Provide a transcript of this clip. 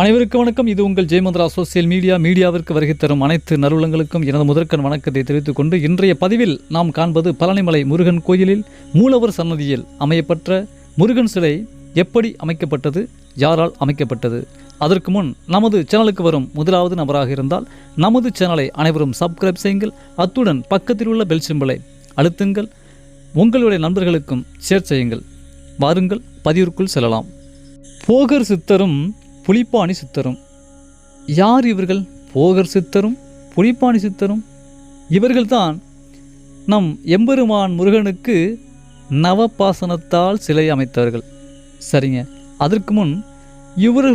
அனைவருக்கும் வணக்கம். இது உங்கள் ஜெயமந்திரா சோசியல் மீடியா. மீடியாவிற்கு வருகை தரும் அனைத்து நறுலங்களுக்கும் எனது முதற்கண் வணக்கத்தை தெரிவித்துக் கொண்டு இன்றைய பதிவில் நாம் காண்பது பழனிமலை முருகன் கோயிலில் மூலவர் சன்னதியில் அமையப்பட்ட முருகன் சிலை எப்படி அமைக்கப்பட்டது யாரால் அமைக்கப்பட்டது? அதற்கு முன் நமது சேனலுக்கு வரும் முதலாவது நபராக இருந்தால் நமது சேனலை அனைவரும் சப்ஸ்கிரைப் செய்யுங்கள். அத்துடன் பக்கத்தில் உள்ள பெல் சிம்பலை அழுத்துங்கள். உங்களுடைய நண்பர்களுக்கும் ஷேர் செய்யுங்கள். வாருங்கள் பதிவிற்குள் செல்லலாம். போகர் சித்தரும் புலிப்பாணி சித்தரும். யார் இவர்கள்? போகர் சித்தரும் புலிப்பாணி சித்தரும். இவர்கள்தான் நம் எம்பெருமான் முருகனுக்கு நவபாசனத்தால் சிலை அமைத்தவர்கள். சரிங்க அதற்கு முன் இவர்கள்